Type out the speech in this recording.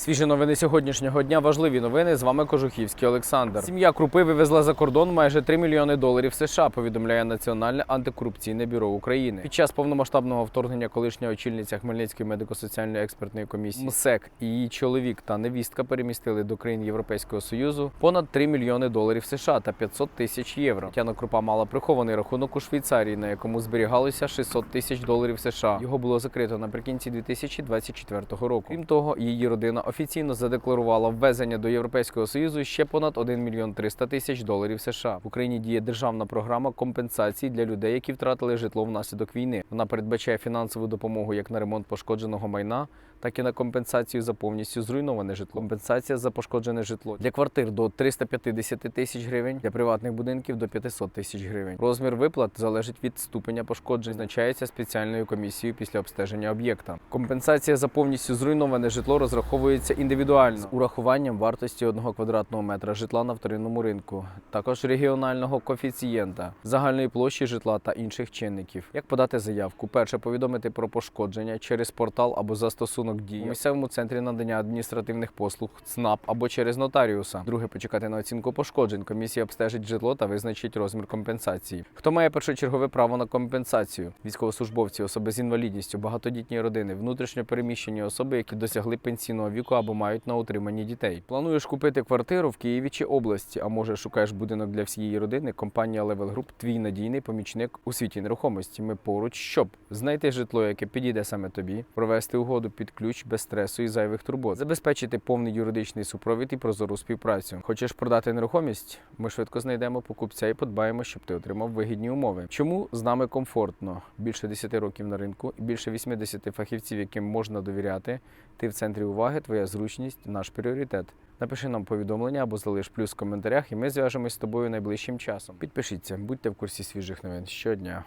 Свіжі новини сьогоднішнього дня. Важливі новини. З вами Кожухівський Олександр. Сім'я Крупи вивезла за кордон майже 3 мільйони доларів США. Повідомляє Національне антикорупційне бюро України. Під час повномасштабного вторгнення колишня очільниця Хмельницької медико-соціальної експертної комісії МСЕК і її чоловік та невістка перемістили до країн Європейського союзу понад 3 мільйони доларів США та 500 тисяч євро. Тетяна Крупа мала прихований рахунок у Швейцарії, на якому зберігалося 600 тисяч доларів США. Його було закрито наприкінці 2024 року. Крім того, її родина офіційно задекларувала ввезення до Європейського союзу ще понад 1 мільйон 300 тисяч доларів США. В Україні діє державна програма компенсації для людей, які втратили житло внаслідок війни. Вона передбачає фінансову допомогу як на ремонт пошкодженого майна, так і на компенсацію за повністю зруйноване житло. Компенсація за пошкоджене житло для квартир до 350 тисяч гривень, для приватних будинків до 500 тисяч гривень. Розмір виплат залежить від ступеня пошкоджень, визначається спеціальною комісією після обстеження об'єкта. Компенсація за повністю зруйноване житло розраховується індивідуально з урахуванням вартості одного квадратного метра житла на вторинному ринку, також регіонального коефіцієнта, загальної площі житла та інших чинників. Як подати заявку? Перше повідомити про пошкодження через портал або застосунок дії у місцевому центрі надання адміністративних послуг ЦНАП або через нотаріуса. Друге почекати на оцінку пошкоджень. Комісія обстежить житло та визначить розмір компенсації. Хто має першочергове право на компенсацію? Військовослужбовці, особи з інвалідністю, багатодітні родини, внутрішньо переміщені особи, які досягли пенсійного віку або мають на утриманні дітей. Плануєш купити квартиру в Києві чи області, а може шукаєш будинок для всієї родини? Компанія Level Group – твій надійний помічник у світі нерухомості. Ми поруч, щоб знайти житло, яке підійде саме тобі, провести угоду під ключ без стресу і зайвих турбот, забезпечити повний юридичний супровід і прозору співпрацю. Хочеш продати нерухомість? Ми швидко знайдемо покупця і подбаємо, щоб ти отримав вигідні умови. Чому з нами комфортно? Більше 10 років на ринку і більше 80 фахівців, яким можна довіряти. Ти в центрі уваги, твоя зручність, наш пріоритет. Напиши нам повідомлення або залиш плюс в коментарях, і ми зв'яжемось з тобою найближчим часом. Підпишіться, будьте в курсі свіжих новин щодня.